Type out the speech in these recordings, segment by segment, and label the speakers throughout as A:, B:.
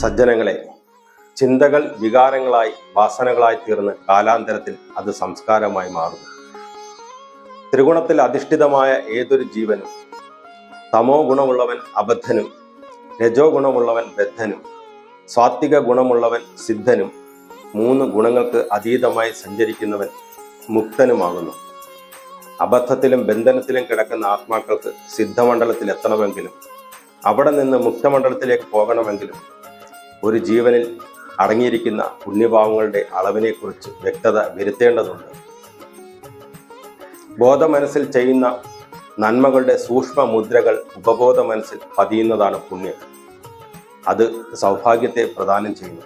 A: സജ്ജനങ്ങളെ ചിന്തകൾ വികാരങ്ങളായി വാസനകളായി തീർന്ന് കാലാന്തരത്തിൽ അത് സംസ്കാരമായി മാറുന്നു. ത്രിഗുണത്തിൽ അധിഷ്ഠിതമായ ഏതൊരു ജീവനും തമോ ഗുണമുള്ളവൻ അബദ്ധനും രജോ ഗുണമുള്ളവൻ ബദ്ധനും സ്വാത്വിക ഗുണമുള്ളവൻ സിദ്ധനും മൂന്ന് ഗുണങ്ങൾക്ക് അതീതമായി സഞ്ചരിക്കുന്നവൻ മുക്തനുമാകുന്നു. അബദ്ധത്തിലും ബന്ധനത്തിലും കിടക്കുന്ന ആത്മാക്കൾക്ക് സിദ്ധമണ്ഡലത്തിൽ എത്തണമെങ്കിലും അവിടെ നിന്ന് മുക്തമണ്ഡലത്തിലേക്ക് പോകണമെങ്കിലും ഒരു ജീവനിൽ അടങ്ങിയിരിക്കുന്ന പുണ്യഭാവങ്ങളുടെ അളവിനെക്കുറിച്ച് വ്യക്തത വരുത്തേണ്ടതുണ്ട്. ബോധമനസ്സിൽ ചെയ്യുന്ന നന്മകളുടെ സൂക്ഷ്മ മുദ്രകൾ ഉപബോധ മനസ്സിൽ പതിയുന്നതാണ് പുണ്യം. അത് സൗഭാഗ്യത്തെ പ്രദാനം ചെയ്യുന്നു.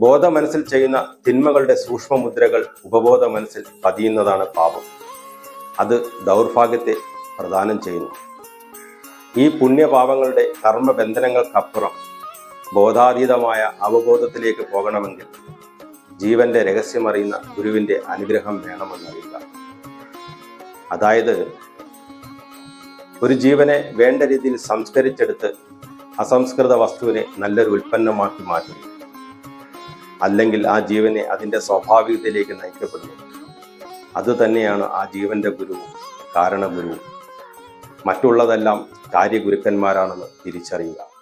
A: ബോധ മനസ്സിൽ ചെയ്യുന്ന തിന്മകളുടെ സൂക്ഷ്മ മുദ്രകൾ ഉപബോധ മനസ്സിൽ പതിയുന്നതാണ് പാപം. അത് ദൗർഭാഗ്യത്തെ പ്രദാനം ചെയ്യുന്നു. ഈ പുണ്യപാപങ്ങളുടെ കർമ്മബന്ധനങ്ങൾക്കപ്പുറം ബോധാതീതമായ അവബോധത്തിലേക്ക് പോകണമെങ്കിൽ ജീവന്റെ രഹസ്യമറിയുന്ന ഗുരുവിന്റെ അനുഗ്രഹം വേണമെന്നറിയുക. അതായത് ഒരു ജീവനെ വേണ്ട രീതിയിൽ സംസ്കരിച്ചെടുത്ത് അസംസ്കൃത വസ്തുവിനെ നല്ലൊരു ഉൽപ്പന്നമാക്കി മാറ്റുന്നു അല്ലെങ്കിൽ ആ ജീവനെ അതിന്റെ സ്വാഭാവികതയിലേക്ക് നയിക്കപ്പെടുന്നു അതുതന്നെയാണ് ആ ജീവന്റെ ഗുരുവും കാരണഗുരുവും. മറ്റുള്ളതെല്ലാം കാര്യഗുരുക്കന്മാരാണെന്ന് തിരിച്ചറിയുക.